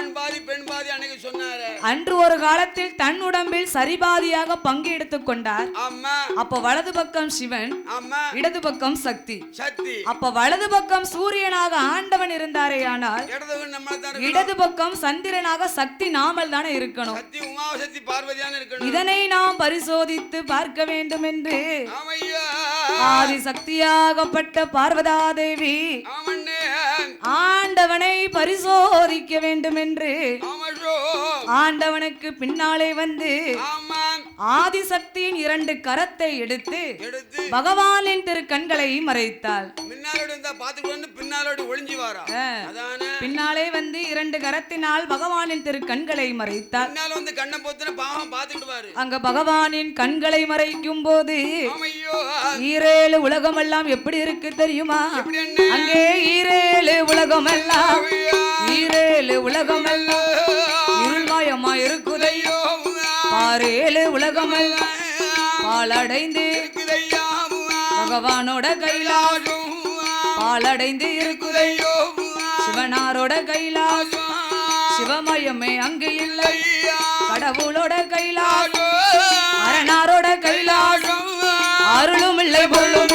ஆண் பாதி பெண் பாதி அன்னைக்கு சொன்னாரு. அன்று ஒரு காலத்தில் தன் உடம்பில் சரிபாதியாக பங்கு எடுத்துக் கொண்டார். ஆமா. அப்ப வலது பக்கம் சிவன் ஆமா. இடது பக்கம் சக்தி. சக்தி. அப்ப வலது பக்கம் சூரியனாக ஆண்டவன் இருந்தாரே ஆனால் இடது பக்கம் சந்திரனாக சக்தி நாமல் தானே இருக்கணும். சக்தி உமாவசக்தி பார்வதியான இருக்கணும். இதனை நாம் பரிசோதித்து பார்க்க வேண்டும் என்று ஆதி சக்தியாகப்பட்ட பார்வதா தேவி ஆண்டவனை பரிசோதிக்க வேண்டும் என்று ஆண்டவனுக்கு பின்னாலே வந்து ஆதிசக்தியின் இரண்டு கரத்தை எடுத்து பகவானின் திரு கண்களை மறைத்தாள். பின்னாலே வந்து இரண்டு கரத்தினால் பகவானின் திரு கண்களை பாரு அங்க பகவானின் கண்களை மறைக்கும் போது ஈரேழு உலகமெல்லாம் எப்படி இருக்கு தெரியுமா? அங்கே உலகமெல்லாம் ஈரேழு உலகமெல்லாம் இருள்மயமா இருக்குதையோ பாரேழு உலகமெல்லாம் பாலடைந்து பகவானோட கைலாசம் பாலடைந்து இருக்குதையோ சிவனாரோட கைலாசம் சிவமயமே அங்கு இல்லை. கடவுளோட கைலாசம் அரணாரோட கைலாசம் அருளும் இல்லை பொருளும்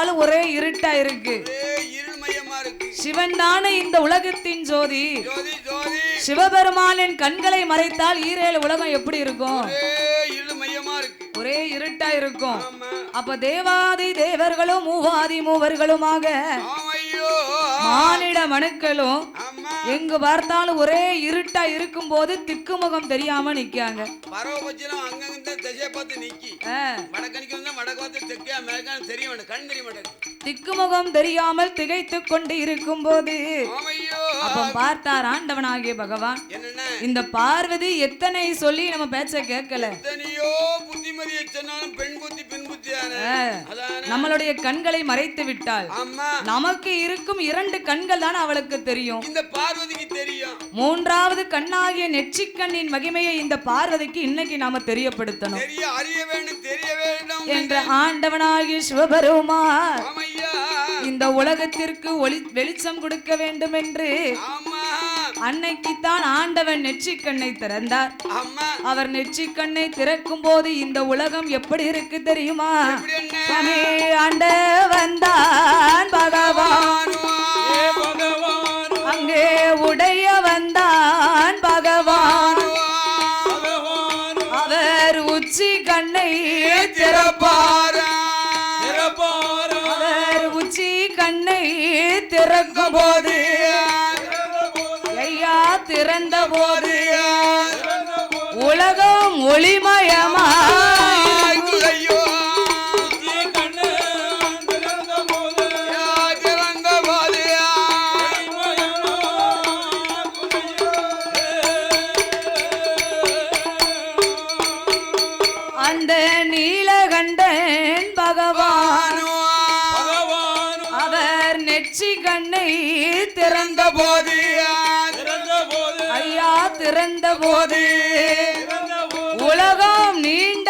பார்த்தாலும் ஒரே இருட்டா இருக்கு. சிவன் தானே இந்த உலகத்தின் ஜோதி. சிவபெருமானின் கண்களை மறைத்தால் ஈரேழு உலகம் எப்படி இருக்கும்? ஒரே இருட்டா இருக்கும். அப்ப தேவாதி தேவர்களும் மூவாதி மூவர்களுமாக மானிட மனுக்களும் எங்கு பார்த்தாலும் ஒரே இருட்டா இருக்கும் போது திக்குமுகம் தெரியாம நிக்காங்க திசையை பார்த்து நிக்கி. ஆ, வடக்கணிக்கு வந்தா வடக்கு பார்த்து தெற்கே மேற்கான தெரிய வேணும் கண் தெரிய மாட்டேங்குது திக்குமுகம் தெரியாமல் திகைத்து கொண்டு இருக்கும் போது அப்ப பார்த்தார் ஆண்டவனாகிய பகவான். இந்த பார்வதி எத்தனை சொல்லி நம்ம பேச்ச கேட்கல. எத்தனையோ நம்மளுடைய கண்களை மறைத்து விட்டாள் ஆமா. நமக்கு இருக்கும் இரண்டு கண்கள் தான் அவளுக்கு தெரியும். இந்த பார்வதிக்கு தெரியும். மூன்றாவது கண்ணாகிய நெற்றிக்கண்ணின் மகிமையை இந்த பார்வதிக்கு இன்னைக்கு நாம தெரியப்படுத்தணும். தெரிய அறிய வேண்டும் தெரிய வேண்டும் என்ற ஆண்டவனாகிய சிவபெருமான் ஆமையா. இந்த உலகத்திற்கு ஒளி வெளிச்சம் கொடுக்க வேண்டும் என்று அன்னைக்குத்தான் ஆண்டவன் நெற்றிக்கண்ணை திறந்தார். அவர் நெற்றிக்கண்ணை திறக்கும் போது இந்த உலகம் எப்படி இருக்கு தெரியுமா? இப்படி என்ன? சுவாமி ஆண்ட வந்தான் பகவான். அங்கே உடைய வந்தான் பகவான். அவர் உச்சி கண்ணை திறப்பார்? அவர் உச்சி கண்ணை திறக்கும் போது திறந்த போது உலகம் ஒளிமயமா அந்த நீலகண்டன் பகவான் அவர் நெற்றி கண்ணை திறந்த போது ஐயா திறந்த போது. உலகம் நீண்ட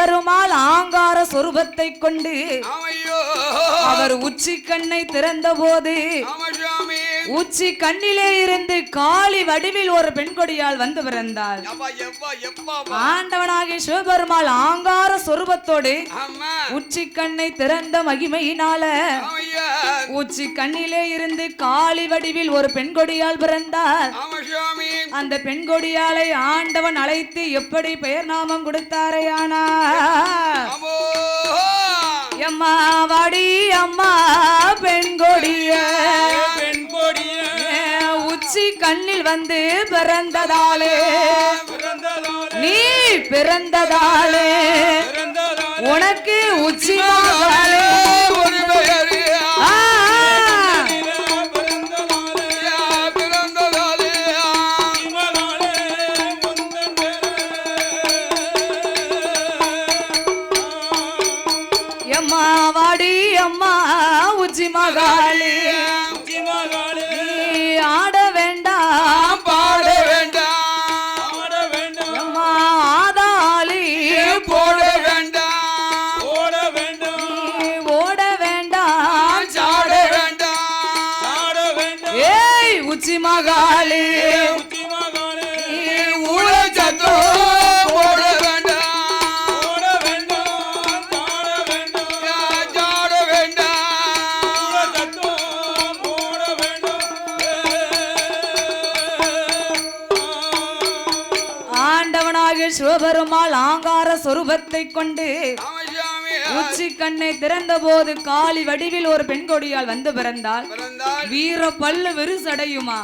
சிவபெருமாள் ஆங்கார சொரூபத்தை கொண்டு அவர் உச்சி கண்ணை திறந்த போது உச்சி கண்ணிலே இருந்து காளி வடிவில் ஒரு பெண் கொடியால் வந்து பிறந்தாள் எப்பா ஆண்டவனாகிய சிவபெருமாள் ஆங்கார சொரூபத்தோடு உச்சி கண்ணை திறந்த மகிமையினால உச்சி கண்ணிலே இருந்து காளி வடிவில் ஒரு பெண் கொடியால் பிறந்தார் அந்த பெண் கொடியாலை ஆண்டவன் அழைத்து எப்படி பெயர் நாமம் கொடுத்தாரையானா அமோ எம்மா வாடி அம்மா பெண் கொடிய பெண் கொடிய உச்சி கண்ணில் வந்து பிறந்ததாலே. நீ பிறந்ததாலே. பிறந்ததாலே. உனக்கு உச்சி மகளே. அம்மா வாடி அம்மா உச்சி மகாளி ஆங்கார சொரூபத்தை கொண்டு உச்சி கண்ணை திறந்த போது காளி வடிவில் ஒரு பெண் கொடியால் வந்து பிறந்தால் வீர பல்லு விரிசடையுமா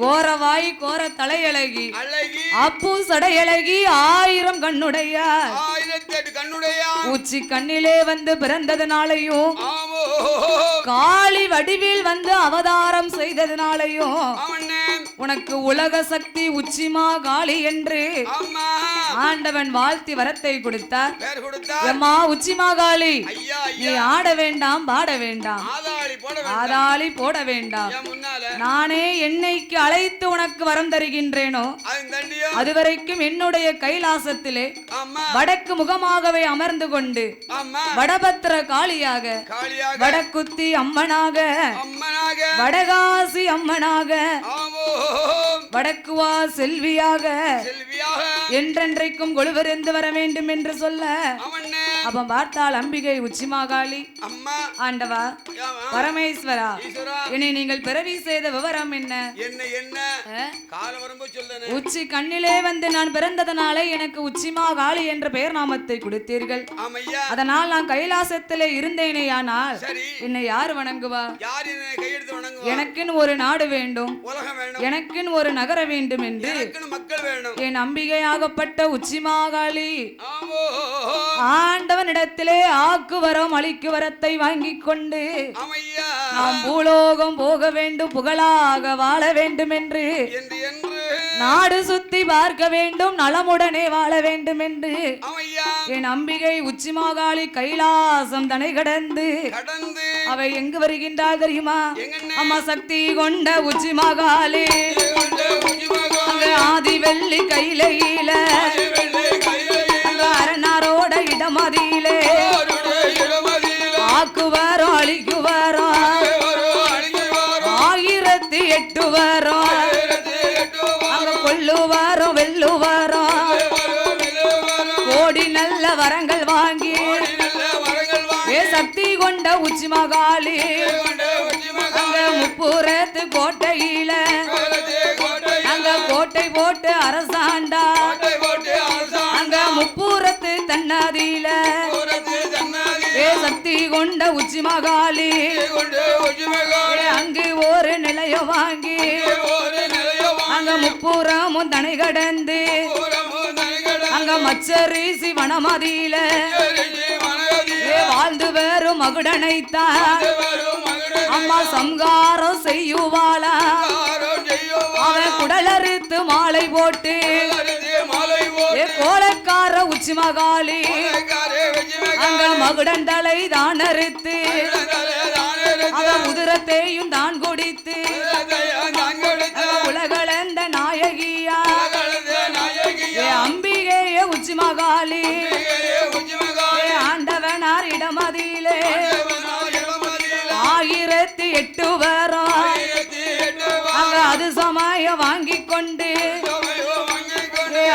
கோர வாய் கோர தலையழகி. அப்பு சடையழகி ஆயிரம் கண்ணுடைய உச்சி கண்ணிலே வந்து பிறந்ததுனாலையும் காளி வடிவில் வந்து அவதாரம் செய்ததுனாலையும் உனக்கு உலக சக்தி உச்சிமா காளி என்று ஆண்டவன் வாழ்த்தி வரத்தை கொடுத்தார். எம்மா உச்சிமா காளி நீ ஆட வேண்டாம் பாட வேண்டாம். ஆதாளி போட வேண்டாம். நானே என்னைக்கு அழைத்து உனக்கு வரம் தருகின்றேனோ அதுவரைக்கும் என்னுடைய கைலாசத்திலே வடக்கு முகமாகவே அமர்ந்து கொண்டு வடபத்திர காளியாக வடக்குத்தி அம்மனாக வடகாசி அம்மனாக வடக்குவா செல்வியாக. செல்வியாக. என்றென்றைக்கும் கொழுவருந்து வர வேண்டும் என்று சொல்ல. அவனே. அப்ப பார்த்தாள் அம்பிகை உச்சிமாகாளி. அம்மா. ஆண்டவா. பரமேஸ்வரா இனி நீங்கள் பிறவி செய்த விவரம் என்ன? என்ன என்ன? உச்சி கண்ணிலே வந்து நான் பிறந்ததனாலே எனக்கு உச்சிமா காளி என்ற பெயர் நாமத்தை கொடுத்தீர்கள். அதனால் நான் கைலாசத்திலே இருந்தேனேயானால் சரி. என்னை யார் வணங்குவா? என்னை எனக்குன்னு ஒரு நாடு வேண்டும். எனக்குன்னு ஒரு நகர வேண்டும் என்று என் அம்பிகையாகப்பட்ட உச்சிமாகாளி. ஆமோ. ஆண்டவனிடத்திலே ஆக்குவரம் அளிக்குவரத்தை வாங்கிக் கொண்டு நாம் பூலோகம் போக வேண்டும் புகழாக வாழ வேண்டும் என்று நாடு சுத்தி பார்க்க வேண்டும் நலமுடனே வாழ வேண்டும் என்று என் அம்பிகை உச்சிமாகாளி கைலாசம் தனை கடந்து அவை எங்கு வருகின்றாள் தெரியுமா? அம்மா சக்தி கொண்ட உச்சிமாகாளி கொண்ட உச்சிமகா அங்க ஆதி வெள்ளி கையில அரணாரோட இடமதியிலே. ஆக்குவாரோ அழிக்குவாரோ. ஆயிரத்தி எட்டு எட்டு அங்க கொள்ளுவாரோ வெல்லுவாரோ. கோடி நல்ல வரங்கள் வாங்கி. சக்தி கொண்ட உச்சி உச்சிமகா அங்க முப்புறத்து கோட்டையில. அங்க கோட்டை போட்டு அரசாண்டா. ஏ சக்தி கொண்ட உச்சி ஏ அங்கு ஒரு நிலைய வாங்கி. அங்க முப்புறமும் தனை கடந்து. அங்க மச்சரிசி வனமதியில. எரிஞ்சி மனகதி ஏ வாழ்ந்து வேறும் மகுடனைத்தான். அம்மா சம்காரம் செய்யுவாளா? அவன் குடலறுத்து மாலை போட்டு. வெச்சு மகாலே அங்கள் மகுடன் தலை தான் அறுத்து. உதிரத்தையும் தான் குடித்து. உலகளந்த நாயகியா. அம்பிகையே உச்சி மகாலே ஆண்டவனார் இடமதியிலே. ஆயிரத்தி எட்டு வரும். அது சமய வாங்கி கொண்டு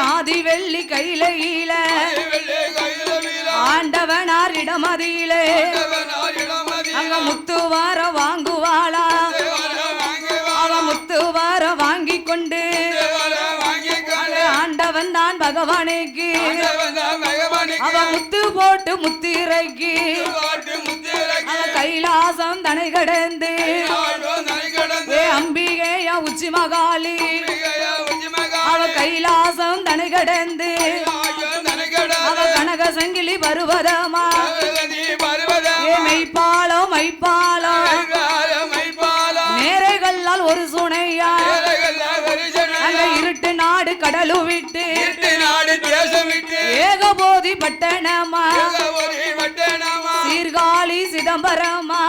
ஆதி வெள்ளி கையில ஆண்டவனார் இடமதியிலே அங்க முத்துவார வாங்குவாளா? அவ முத்துவார வாங்கி கொண்டு ஆண்டவன் தான் பகவானுக்கு. தேவனார் மகவானுக்கு அவ முத்து போட்டு முத்திரைக்கு. கைலாசம் தனை கடந்து. அம்பிகையா உச்சி உச்சிமகா அவ கைலாசம் தனை கடந்து அவ கனக சங்கிலி ஏ மெய்ப்பாலோ மைப்பாலோ நேரைகளால் ஒரு சுனையா? அங்க இருட்டு நாடு கடலு விட்டு ஏகபோதி பட்டணமா? சீர்காழி சிதம்பரமா?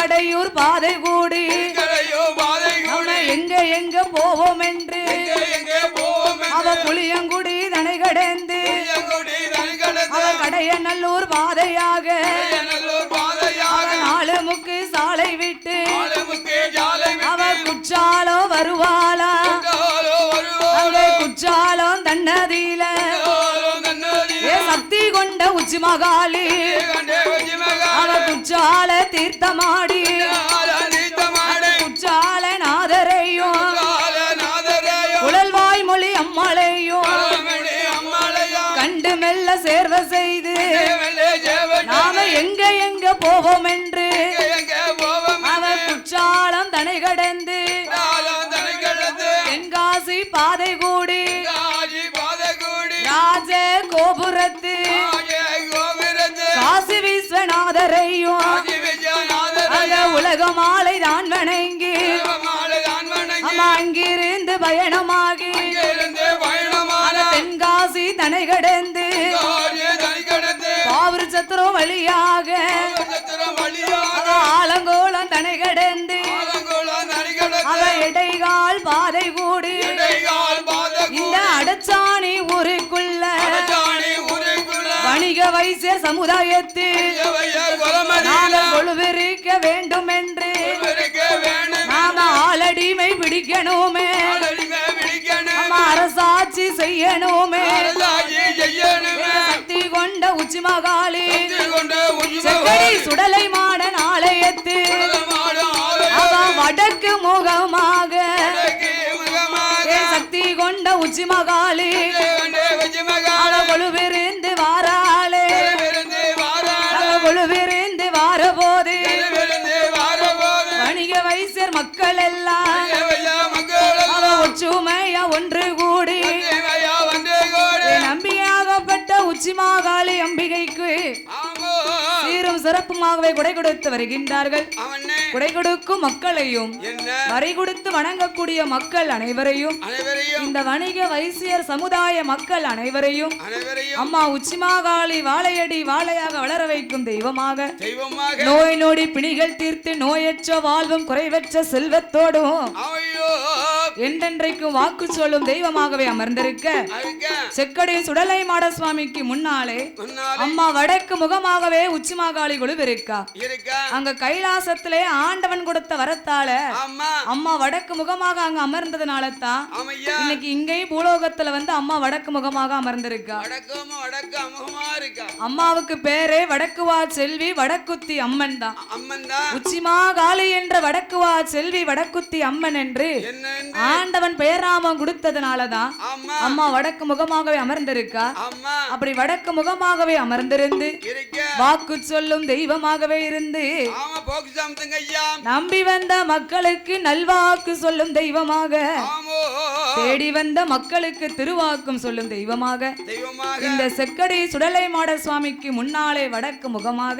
திருக்கடையூர் பாதை கூடி. எங்க எங்க போவோம் என்று அவ புளியங்குடி தனை கடந்து. அவ பாதையாக. நல்லூர் அவ பாதையாக நாலு முக்கு சாலை விட்டு. அவ குற்றாலோ வருவாளா? அங்கே குற்றாலம் தன்னதியில. சக்தி கொண்ட உச்சி அவ குற்றால தீர்த்தமாடி. குற்றால நாதரையும். குழல்வாய் மொழி அம்மாளையும். கண்டு மெல்ல சேர்வ செய்து. நாம எங்க எங்க போவோம் என்று எங்கே போவோம் அவ குற்றாலம் தனை கடந்து. தனிகடத்து தென்காசி பாதை விஸ்வநாதரையும் ஆதி விஜயநாதரை அங்க உலக மாலை தான் வணங்கி அங்கிருந்து பயணமாகி தென்காசி தனை கடந்து காவிரி சத்திரம் வழியாக ஆலங்கோலம் தனை கடந்து வைசிய சமுதாயத்தில் கொழுவிருக்க வேண்டும் என்று நாம ஆளடிமை பிடிக்கணுமே. அரசாட்சி செய்யணுமே. சக்தி கொண்ட உச்சி செக்கடி சுடலை மாடன் ஆலயத்தில் வடக்கு முகமாக. சக்தி கொண்ட உச்சி மகாளி. சிறப்புமாகவே கொடை கொடுத்து வருகின்றார்கள். கொடை கொடுக்கும் மக்களையும் வரி கொடுத்து வணங்கக்கூடிய மக்கள் அனைவரையும் இந்த வணிக வைசியர் சமுதாய மக்கள் அனைவரையும் அம்மா உச்சிமாகாளி வாழையடி வாழையாக வளர வைக்கும் தெய்வமாக. தெய்வமாக. நோய் நொடி பிணிகள் தீர்த்து நோயற்ற வாழ்வும் குறைவற்ற செல்வத்தோடும். ஐயோ. என்றென்றைக்கும் வாக்கு சொல்லும் தெய்வமாகவே அமர்ந்திருக்க செக்கடி சுடலை மாட சுவாமிக்கு முன்னாலே. அம்மா வடக்கு முகமாகவே உச்சிமாகாளி கொழுவிருக்கா. இருக்கா. அங்க கைலாசத்திலே ஆண்டவன் கொடுத்த வரத்தால அம்மா வடக்கு முகமாக அங்க அமர்ந்ததுனால தான் இன்னைக்கு இங்கேயும் பூலோகத்துல வந்து அம்மா வடக்கு முகமாக அமர்ந்திருக்கா. அம்மாவுக்கு பேரே வடக்குவா செல்வி வடக்குத்தி அம்மன் தான். உச்சிமா காளி என்ற வடக்குவா செல்வி வடக்குத்தி அம்மன் என்று? ஆண்டவன் பெயராமம் கொடுத்ததுனாலதான் அம்மா வடக்கு முகமாகவே அமர்ந்திருக்கா? அப்படி வடக்கு முகமாகவே அமர்ந்திருந்து வாக்கு சொல்லும் தெய்வமாகவே இருந்து நம்பி வந்த மக்களுக்கு நல்வாக்கு சொல்லும் தெய்வமாக தேடி வந்த மக்களுக்கு திருவாக்கும் சொல்லும் தெய்வமாக. இந்த செக்கடி சுடலை மாட சுவாமிக்கு முன்னாலே வடக்கு முகமாக.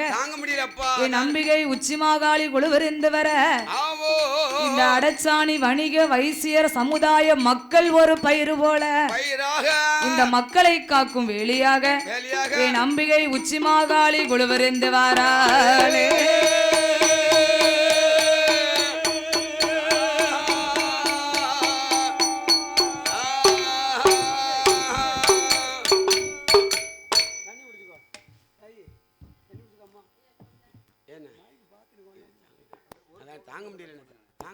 என் நம்பிகை உச்சிமாகாளி குழுவிருந்து வர. இந்த அடச்சாணி வணிக வைசியர் சமுதாய மக்கள் ஒரு பயிறு போல. இந்த மக்களை காக்கும் வேலியாக. வேலியாக. என் நம்பிகை உச்சிமாகாளி குழுவிருந்து வாராளே.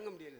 겁니다.